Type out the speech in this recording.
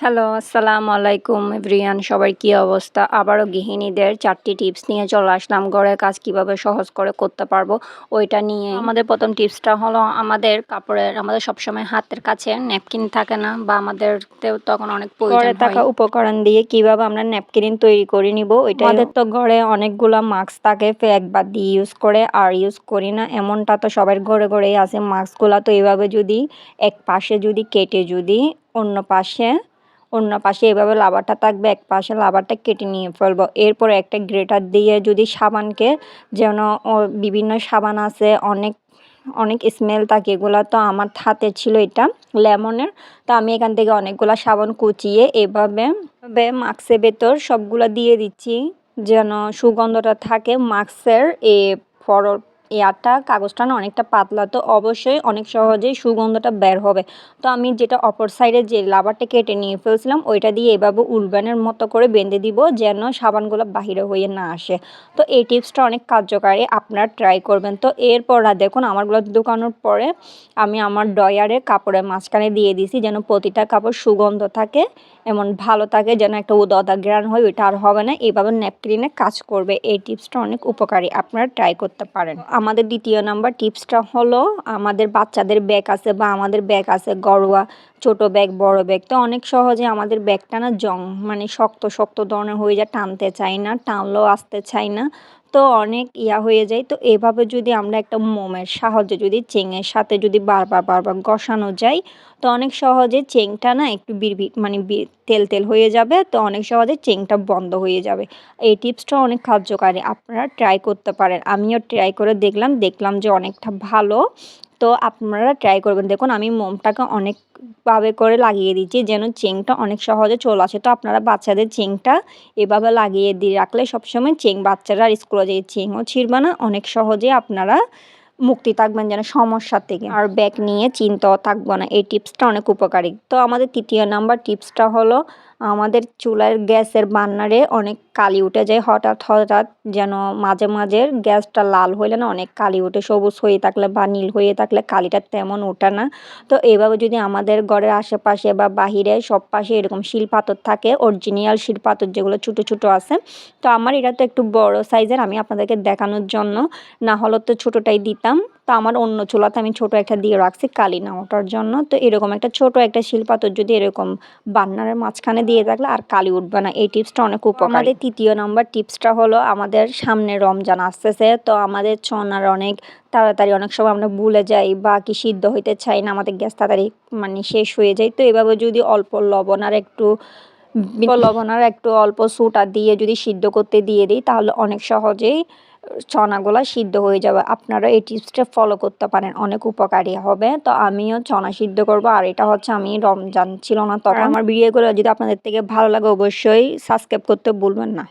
Hello আসসালামু আলাইকুম everyone সবার কি অবস্থা? আবারও গৃহিণীদের চারটি টিপস নিয়ে চলে আসলাম। ঘরের কাজ কীভাবে সহজ করে করতে পারব ওইটা নিয়ে আমাদের প্রথম টিপসটা হলো আমাদের কাপড়ের আমাদের সবসময় হাতের কাছে ন্যাপকিন থাকে না বা আমাদের তখন অনেক ঘরে থাকা উপকরণ দিয়ে কীভাবে আমরা ন্যাপকিন তৈরি করে নিব ওইটা আমাদের তো ঘরে অনেকগুলা মাস্ক থাকে একবার দিয়ে ইউজ করে আর ইউজ করি না। এমনটা তো সবার ঘরে ঘরেই আছে। মাস্কগুলা তো এইভাবে যদি এক পাশে যদি কেটে যদি অন্য পাশে অন্য পাশে এভাবে লাভারটা থাকবে, এক পাশে লাভারটা কেটে নিয়ে ফেলব। এরপর একটা গ্রেটার দিয়ে যদি সাবানকে যেন বিভিন্ন সাবান আছে, অনেক অনেক স্মেল থাকে, এগুলো তো আমার হাতে ছিল এটা লেমনের। তো আমি এখান থেকে অনেকগুলো সাবান কুচিয়ে এভাবে মাস্কের ভেতর সবগুলো দিয়ে দিচ্ছি যেন সুগন্ধটা থাকে। মাস্কের এ ফর এয়ারটা কাগজটা না অনেকটা পাতলা, তো অবশ্যই অনেক সহজেই সুগন্ধটা বের হবে। তো আমি যেটা অপর সাইডে যে লাভারটা কেটে নিয়ে ফেলছিলাম, ওইটা দিয়ে এভাবে উলবানের মতো করে বেঁধে দিব যেন সাবানগুলো বাহিরে হয়ে না আসে। তো এই টিপসটা অনেক কার্যকারী, আপনারা ট্রাই করবেন। তো এরপর দেখুন, আমারগুলো দোকানোর পরে আমি আমার ডয়ারে কাপড়ের মাঝখানে দিয়ে দিছি যেন প্রতিটা কাপড় সুগন্ধ থাকে, এমন ভালো থাকে যেন একটা উদা গ্রান হয়, ওইটা আর হবে না। এইভাবে ন্যাপক্রিনে কাজ করবে। এই টিপসটা অনেক উপকারী, আপনারা ট্রাই করতে পারেন। আমাদের দ্বিতীয় নাম্বার টিপসটা হলো আমাদের বাচ্চাদের ব্যাগ আছে বা আমাদের ব্যাগ আছে গড়োয়া ছোট ব্যাগ, বড় ব্যাগ। তো অনেক সহজে আমাদের ব্যাগটা না জং মানে শক্ত শক্ত ধরনের হয়ে যায়, টানতে চায় না, টানলেও আসতে চায় না। তো অনেক ইয়া হয়ে যায়। তো এভাবে যদি আমরা একটা মোমের সাহায্যে যদি চেংয়ের সাথে যদি বারবার বারবার ঘষানো যায়, তো অনেক সহজে চেংটা না একটু বিড়বি মানে তেল তেল হয়ে যাবে। তো অনেক সহজে চেংটা বন্ধ হয়ে যাবে। এই টিপসটা অনেক কার্যকারী। আপনারা ট্রাই করতে পারেন। আমিও ট্রাই করে দেখলাম। দেখলাম যে অনেকটা ভালো। তো আপনারা ট্রাই করবেন। দেখুন, আমি মোমটাকে অনেকভাবে করে লাগিয়ে দিচ্ছি, যেন চেংটা অনেক সহজে চলে আসে। তো আপনারা বাচ্চাদের চেংটা এভাবে লাগিয়ে দিয়ে রাখলে সবসময় চেং, বাচ্চারা আর স্কুলে যেয়ে চেংও ছিঁড়বে না। অনেক সহজে আপনারা মুক্তি থাকবেন যেন সমস্যার থেকে। আর ব্যাগ নিয়ে চিন্তাও থাকব না। এই টিপসটা অনেক উপকারী। তো আমাদের তৃতীয় নাম্বার টিপসটা হলো আমাদের চুলার গ্যাসের বান্নারে অনেক কালি উঠে যায়। হঠাৎ হঠাৎ যেন মাঝে মাঝে গ্যাসটা লাল হইলে না অনেক কালি উঠে, সবুজ হয়ে থাকলে বা নীল হয়ে থাকলে কালিটা তেমন ওঠে না। তো এভাবে যদি আমাদের ঘরের আশেপাশে বা বাহিরে সব পাশে এরকম শিল পাথর থাকে অরিজিনাল শিল পাথর যেগুলো ছোটো ছোটো আছে, তো আমার এটা তো একটু বড় সাইজের আমি আপনাদেরকে দেখানোর জন্য। না হলে তো ছোটোটাই দিতাম। তো আমার অন্য চুলাতে আমি ছোট একটা দিয়ে রাখছি কালি না ওঠার জন্য। তো এরকম একটা ছোট একটা শিলপাতর যদি এরকম বান্নারের মাঝখানে দিয়ে থাকলে আর কালি উঠবে না। এই টিপসটা অনেক উপকার। আমাদের তৃতীয় নম্বর টিপসটা হলো আমাদের সামনে রমজান আসতেছে। তো আমাদের চনার অনেক তাড়াতাড়ি অনেক সময় আমরা ভুলে যাই বা কি সিদ্ধ হইতে চাই না আমাদের গ্যাস তাড়াতাড়ি মানে শেষ হয়ে যায়। তো এভাবে যদি অল্প লবণ আর একটু লবণ আর একটু অল্প সুটা দিয়ে যদি সিদ্ধ করতে দিয়ে দিই তাহলে অনেক সহজেই চনাগুলা সিদ্ধ হয়ে যাবে। আপনারা এই টিপসটা ফলো করতে পারেন অনেক উপকারী হবে। তো আমিও চনা সিদ্ধ করব আর এটা হচ্ছে আমি রমজান ছিল না তখন আমার ভিডিওগুলো যদি আপনাদের থেকে ভালো লাগে অবশ্যই সাবস্ক্রাইব করতে ভুলবেন না।